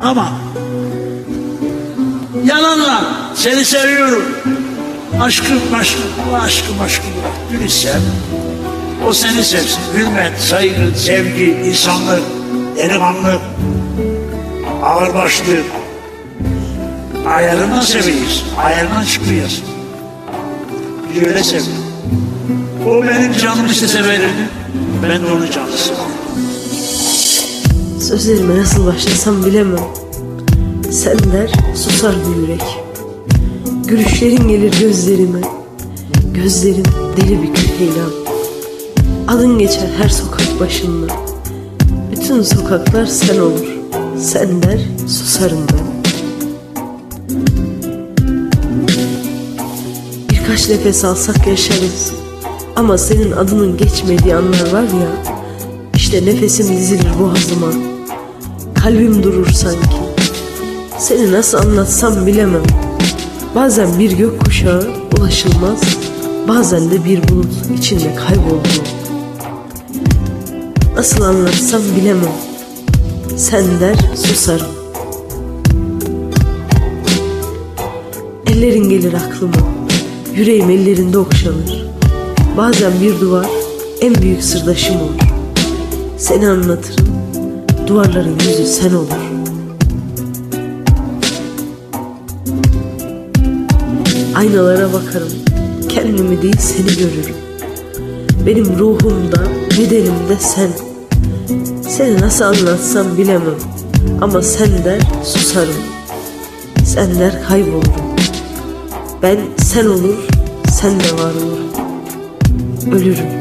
Ama yalanla seni seviyorum. Aşkım aşkım, aşkım aşkım. Gülü sev. O seni sevsin. Hürmet, saygı, sevgi, insanlık, delikanlı, ağırbaşlı. Ayarından seviyoruz. Ayarından çıkmıyoruz. Biz öyle seviyoruz. O benim canımı istese verirdi. Ben de onun canlısı. Sözlerime nasıl başlasam bilemem. Sen der susar bu yürek. Gülüşlerin gelir gözlerime. Gözlerin deli bir küpeylan. Adın geçer her sokak başında. Bütün sokaklar sen olur. Sen der susarım ben. Birkaç nefes alsak yaşarız. Ama senin adının geçmediği anlar var ya. İşte nefesim dizilir boğazıma. Kalbim durur sanki. Seni nasıl anlatsam bilemem. Bazen bir gök kuşağı ulaşılmaz. Bazen de bir bulut içinde kayboldu. Nasıl anlatsam bilemem. Sen der susarım. Ellerin gelir aklıma. Yüreğim ellerinde okşanır. Bazen bir duvar en büyük sırdaşım olur. Seni anlatırım. Duvarların yüzü sen olur. Aynalara bakarım. Kendimi değil seni görürüm. Benim ruhumda, bedenimde sen. Seni nasıl anlatsam bilemem. Ama sen der susarım. Sen der kaybolurum. Ben sen olur, sen de var olurum. Ölürüm.